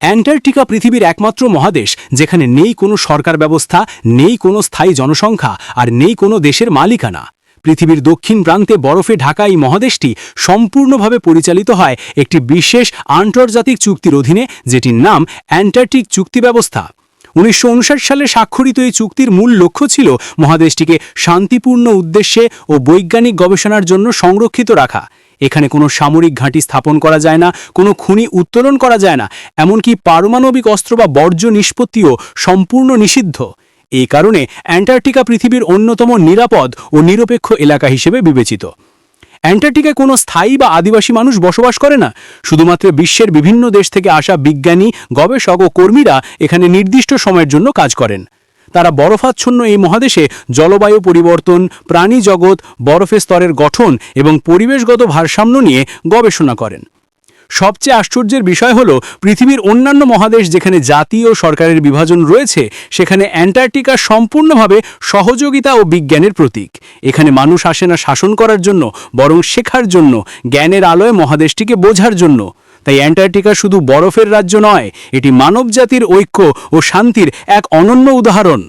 Antarctica পৃথিবীর একমাত্র মহাদেশ, যেখানে নেই কোনো সরকার ব্যবস্থা, নেই কোনো স্থায়ী জনসংখ্যা, আর নেই কোনো দেশের মালিকানা। পৃথিবীর দক্ষিণ প্রান্তে বরফে ঢাকা এই মহাদেশটি সম্পূর্ণভাবে পরিচালিত হয় একটি বিশেষ আন্তর্জাতিক চুক্তির অধীনে, যেটির নাম অ্যান্টার্কটিক চুক্তি ব্যবস্থা। উনিশশো উনষাট সালে স্বাক্ষরিত এই চুক্তির মূল লক্ষ্য ছিল মহাদেশটিকে শান্তিপূর্ণ উদ্দেশ্যে ও বৈজ্ঞানিক গবেষণার জন্য সংরক্ষিত রাখা। এখানে কোনো সামরিক ঘাঁটি স্থাপন করা যায় না, কোনো খুনি উত্তোলন করা যায় না, এমনকি পারমাণবিক অস্ত্র বা বর্জ্য নিষ্পত্তিও সম্পূর্ণ নিষিদ্ধ। এই কারণে অ্যান্টার্কটিকা পৃথিবীর অন্যতম নিরাপদ ও নিরপেক্ষ এলাকা হিসেবে বিবেচিত। অ্যান্টার্কটিকায় কোনো স্থায়ী বা আদিবাসী মানুষ বসবাস করে না। শুধুমাত্র বিশ্বের বিভিন্ন দেশ থেকে আসা বিজ্ঞানী, গবেষক ও কর্মীরা এখানে নির্দিষ্ট সময়ের জন্য কাজ করেন। তারা বরফাচ্ছন্ন এই মহাদেশে জলবায়ু পরিবর্তন, প্রাণী জগৎ বরফের স্তরের গঠন এবং পরিবেশগত ভারসাম্য নিয়ে গবেষণা করেন। সবচেয়ে আশ্চর্যের বিষয় হলো পৃথিবীর অন্যান্য মহাদেশ যেখানে জাতি ও সরকারের বিভাজন রয়েছে, সেখানে অ্যান্টার্কটিকা সম্পূর্ণভাবে সহযোগিতা ও বিজ্ঞানের প্রতীক। এখানে মানুষ আসে না শাসন করার জন্য, বরং শেখার জন্য, জ্ঞানের আলোয় মহাদেশটিকে বোঝার জন্য। তাই অ্যান্টার্কটিকা শুধু বরফের রাজ্য নয় এটি মানবজাতির ঐক্য ও শান্তির এক অনন্য উদাহরণ।